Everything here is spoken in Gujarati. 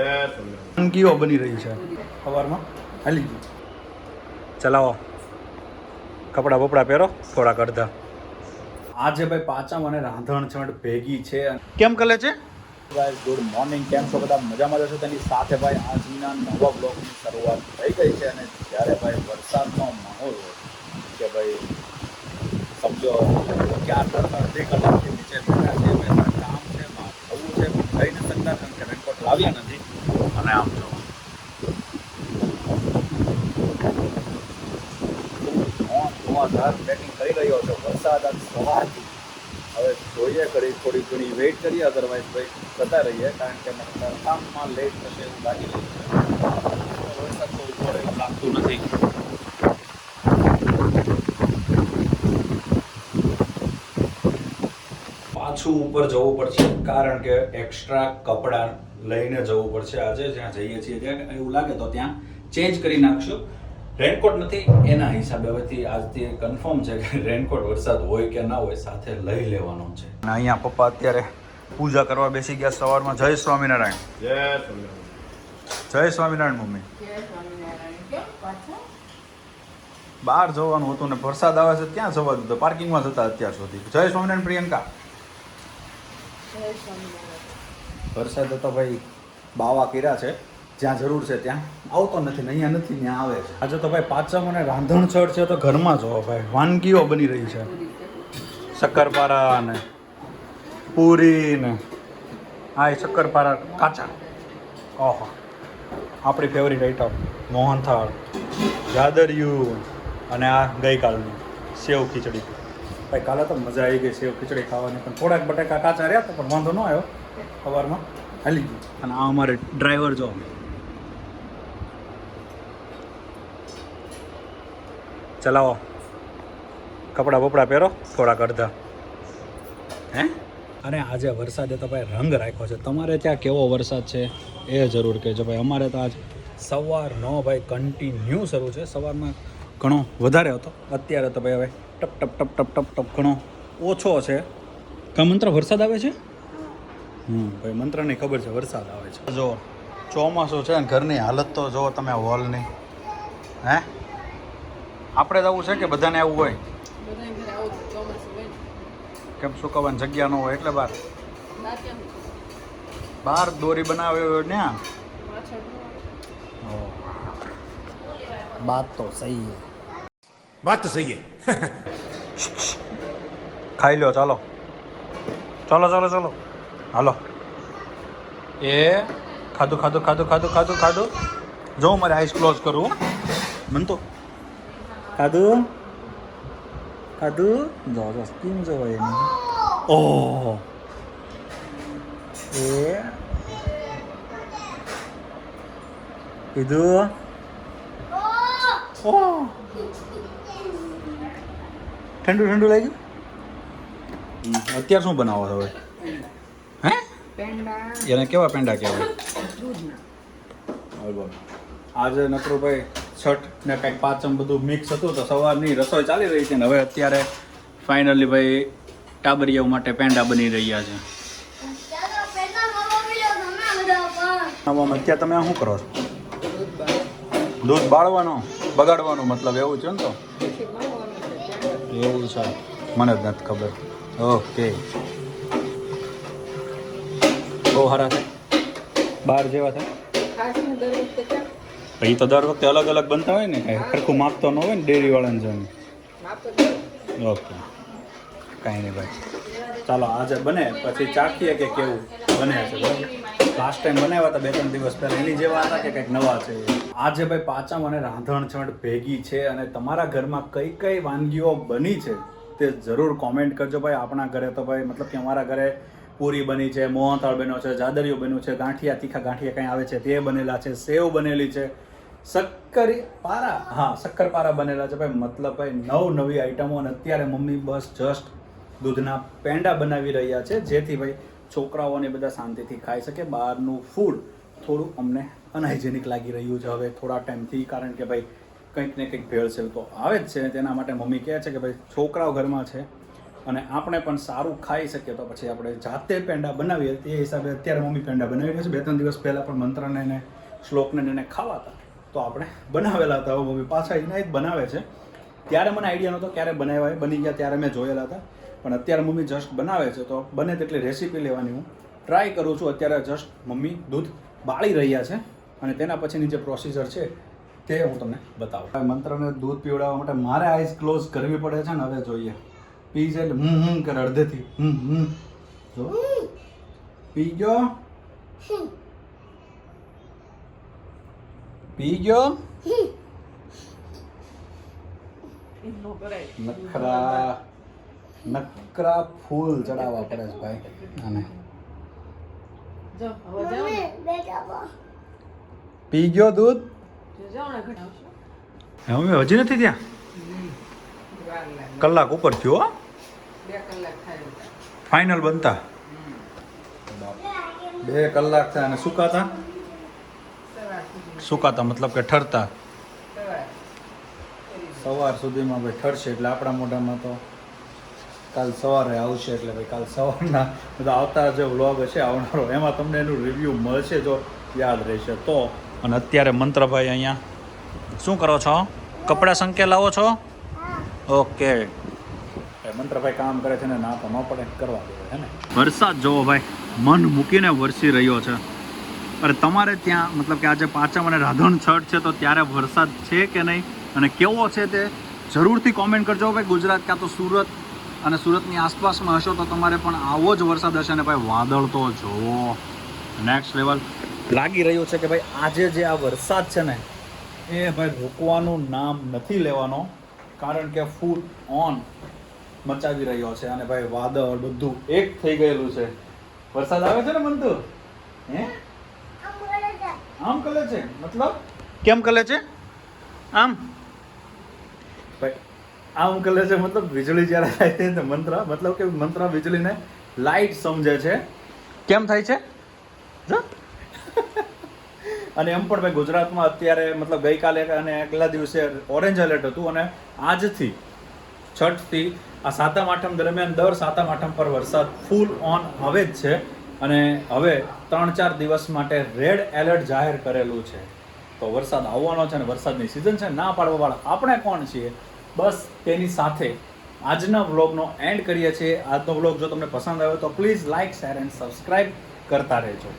વાનગીઓ બની રહી છે. સવારમાં હાલી. ચલાવો. કપડાં બપડા પહેરો થોડાક અડધા. આજે ભાઈ પાચમ અને રાંધણ છંડ ભેગી છે કેમ કલે છે? ગાઈસ ગુડ મોર્નિંગ કેમ છો? બધા મજામાં જશો તેની સાથે ભાઈ આજના નવા બ્લોગની શરૂઆત થઈ ગઈ છે અને જ્યારે ભાઈ વરસાદનો માહોલ કે ભાઈ સમજો કે આ અડધી કલાકથી નીચે બેઠા છે બહાર થવું છે પણ થઈ નથી શકતા કારણ કે રેનકોટ લાવ્યા નથી અને આમ જો ધુઆધાર પેકિંગ કરી રહ્યો છે વરસાદ હવે જોઈએ કરી થોડી ઘણી વેઇટ કરીએ અધરવાઇઝ ભાઈ જતા રહીએ, કારણ કે મને કામમાં લેટ થશે એવું લાગી રહ્યું છે. લાગતું નથી. પાછું ઉપર જવું પડશે, કારણ કે એક્સ્ટ્રા કપડાં લઈને જવું પડશે આજે, જ્યાં જઈએ છીએ ત્યાં. એવું લાગે તો ત્યાં ચેન્જ કરી નાખશું. રેનકોટ નથી એના હિસાબે હવેથી આજથી કન્ફર્મ છે કે રેનકોટ વરસાદ હોય કે ના હોય સાથે લઈ લેવાનો છે. અને અહીંયા પપ્પા અત્યારે પૂજા કરવા બેસી ગયા સવારમાં. જય સ્વામિનારાયણ. જય સ્વામિનારાયણ. મમ્મી. જય સ્વામિનારાયણ. મમ્મી બહાર જવાનું હતું ને વરસાદ આવે છે ક્યાં જવા દીધું. પાર્કિંગમાં જતા અત્યાર સુધી. જય સ્વામિનારાયણ પ્રિયંકા. જય સ્વામિનારાયણ. વરસાદ તો ભાઈ બાવા કર્યા છે. જ્યાં જરૂર છે ત્યાં. આવતો નથી ને અહીંયા નથી, ત્યાં આવે છે. આજે તો ભાઈ પાચમ અને રાંધણ છળ છે તો ઘરમાં જો ભાઈ. વાનગીઓ બની રહી છે. શક્કરપારા ને પૂરી ને હા એ શક્કરપારા કાચા. ઓહો. આપણી ફેવરિટ આઈટમ મોહનથાળ, જાદરિયું અને આ ગઈકાલનું સેવ ખીચડી. ભાઈ, કાલે તો મજા આવી ગઈ સેવ ખીચડી ખાવાની. પણ થોડાક બટાકા કાચા રહ્યા તો પણ વાંધો ન આવ્યો. સવારમાં. હાલી ગયું. અને આ અમારે ડ્રાઈવર જો. ચલાવો. કપડાં બપડા પહેરો, થોડાક અડધા. હે? અને આજે વરસાદે તો ભાઈ રંગ રાખ્યો છે. તમારે ત્યાં કેવો વરસાદ છે? એ જરૂર કહેજો ભાઈ. અમારે તો આજ સવારનો ભાઈ કન્ટિન્યુ શરૂ છે. સવારમાં ઘણો વધારે હતો. અત્યારે તો ભાઈ હવે ટપ ટપ ટપ ટપ ટપ ટપ ઘણો ઓછો છે. કા મંત્ર વરસાદ આવે છે? હમ, ભાઈ મંત્રની ખબર છે, વરસાદ આવે છે. જો ચોમાસું છે ને ઘરની હાલત તો જો તમે હોલની. હે? આપણે જ આવું છે કે બધાને આવું હોય? કેમ સુકાવાની જગ્યા ન હોય એટલે બહાર બહાર દોરી બનાવ્યો ત્યાં બાત તો સહી વાત તો સહી ખાઈ લો ચાલો. ચાલો ચાલો ચાલો. હાલો. એ ખાધું ખાધું ખાધું ખાધું ખાધું ખાધું. જો મારે આઈસ ક્લોઝ કરવું મને તો ખાધું ખાધું જો જો સ્કીમ જો એની ઓહ એ કીધું ઓહ ઠંડુ ઠંડુ લાગ્યું અત્યારે શું બનાવો હવે હે એને કેવા પેંડા કહેવાય આજે નકરુભાઈ છઠ ને કંઈક પાચમ બધું મિક્સ હતું તો સવારની રસોઈ ચાલી રહી છે ને હવે અત્યારે ફાઇનલી ભાઈ ટાબરિયાઓ માટે પેંડા બની રહ્યા છે. અત્યારે તમે શું કરો છો? દૂધ બાળે. બાળવાનો, બગાડવાનો મતલબ એવું છે ને તો. એવું છે. મને જ નથી ખબર. ઓકે. બહુ સારા છે. બાર જેવા છે? પછી તો દર વખતે અલગ અલગ બનતા હોય ને, કાંઈ સરખું માપતો ન હોય ને ડેરી વાળાને જેમ. માપ જ હોય. ઓકે. કાંઈ નહીં ભાઈ. ચાલો, આજે બને, પછી ચાખીએ કે કેવું બને છે, બરાબર? લાસ્ટ ટાઈમ બનાવ્યા હતા, બે ત્રણ દિવસ પહેલાં. એની જેવા હતા કે કંઈક નવા છે? આજે ભાઈ પાચમ અને રાંધણ છંડ ભેગી છે અને તમારા ઘરમાં કઈ કઈ વાનગીઓ બની છે તે જરૂર કોમેન્ટ કરજો ભાઈ. આપણા ઘરે તો ભાઈ, મતલબ કે અમારા ઘરે પૂરી બની છે, મોહનથાળ બન્યો છે, જાદરિયું બન્યું છે, ગાંઠિયા, તીખા ગાંઠિયા કંઈ આવે છે તે બનેલા છે, સેવ બનેલી છે. શક્કરી પારા. હા, શક્કર પારા બનેલા છે ભાઈ. મતલબ ભાઈ, નવ નવી આઈટમો અને અત્યારે મમ્મી બસ જસ્ટ દૂધના પેંડા બનાવી રહ્યા છે, જેથી ભાઈ છોકરાઓને બધા શાંતિથી ખાઈ શકે. બહારનું ફૂડ થોડું અમને અનહાઇજેનિક લાગી રહ્યું છે. હવે થોડા ટાઈમથી કારણ કે ભાઈ કંઈક ને કંઈક ભેળસેળ તો આવે જ છે તેના માટે મમ્મી કહે છે કે ભાઈ, છોકરાઓ ઘરમાં છે અને આપણે પણ સારું ખાઈ શકીએ તો પછી આપણે જાતે પેંડા બનાવીએ. તે હિસાબે અત્યારે મમ્મી પેંડા બનાવી રહ્યા છે. બે ત્રણ દિવસ પહેલાં પણ મંત્રને એને શ્લોકને એને ખાવાતા. તો આપણે બનાવેલા હતા. મમ્મી પાછા એના જ બનાવે છે. ત્યારે મને આઈડિયા નહોતો ક્યારે બનાવ્યા બની ગયા ત્યારે મેં જોયેલા હતા. પણ અત્યારે મમ્મી જસ્ટ બનાવે છે. તો બને તેટલી રેસીપી લેવાની હું ટ્રાય કરું છું. અત્યારે જસ્ટ મમ્મી દૂધ બાળી રહ્યા છે અને તેના પછીની જે પ્રોસીજર છે તે હું તમને બતાવું. મંત્રને દૂધ પીવડાવવા માટે મારે આઈસ ક્લોઝ કરવી પડે છે ને? હવે જોઈએ. પી જાય એટલે હમ હમ કરે અડધેથી. હમ હમ. જો. પી ગયો. પી ગયો નખરા નકરા ફૂલ ચડાવવા પડે છે ભાઈ. અને. પી ગયો દૂધ. હવે હજી નથી ત્યાં? કલાક ઉપર થયો હો. બે કલાક થાય એટલે. ફાઇનલ બનતા. બે કલાક થયા અને સુકાતા? સુકાતા મતલબ કે ઠરતા? સવાર સુધીમાં ભાઈ ઠરશે એટલે આપણા મોઢામાં તો કાલ સવારે આવશે એટલે ભાઈ કાલ સવારના બધા આવતા જે વ્લોગ હશે આવનારો એમાં તમને એનું રિવ્યૂ મળશે જો યાદ રહેશે તો. અને અત્યારે મંત્રભાઈ અહીંયા. શું કરો છો? કપડાં સંકેલાવો છો? ઓકે. મંત્રભાઈ કામ કરે છે ને ના તો ન પડે કરવા દે હે ને? વરસાદ જોવો ભાઈ મન મૂકીને વરસી રહ્યો છે. અરે તમારે ત્યાં, મતલબ કે આજે પાંચમ અને રાધણ છઠ છે, તો ત્યારે વરસાદ છે કે નહીં? અને કેવો છે તે? જરૂરથી કોમેન્ટ કરજો ભાઈ, ગુજરાત કાં તો સુરત અને સુરતની આસપાસમાં હશો તો તમારે પણ આવો જ વરસાદ હશે અને ભાઈ વાદળ તો જોવો નેક્સ્ટ લેવલ લાગી રહ્યું છે કે ભાઈ આજે જે આ વરસાદ છે ને, એ ભાઈ રોકવાનું નામ નથી લેવાનો, કારણ કે ફૂલ ઓન મચાવી રહ્યો છે અને ભાઈ વાદળ બધું એક થઈ ગયેલું છે. વરસાદ આવે છે ને મંતુ હે? આમ કલે છે? મતલબ? કેમ કલે છે? આમ? આમ કલે છે મતલબ વીજળી જ્યારે થાય છે તો મંત્ર મતલબ કે મંત્ર વીજળીને લાઈટ સમજે છે. કેમ થાય છે. અને એમ પણ ભાઈ ગુજરાતમાં અત્યારે મતલબ ગઈકાલે અને આગલા દિવસે ઓરેન્જ એલર્ટ હતું અને આજથી છઠથી આ સાતમ આઠમ દરમિયાન દર સાતમ આઠમ પર વરસાદ ફૂલ ઓન હવે જ છે. અને હવે ત્રણ ચાર દિવસ માટે રેડ એલર્ટ જાહેર કરેલું છે. તો વરસાદ આવવાનો છે અને વરસાદની સિઝન છે. ના પાડવાવાળા આપણે કોણ છીએ? બસ તેની સાથે આજના વ્લોગનો એન્ડ કરીએ છીએ. આજનો વ્લોગ જો તમને પસંદ આવ્યો તો please like share and subscribe કરતા રહેજો.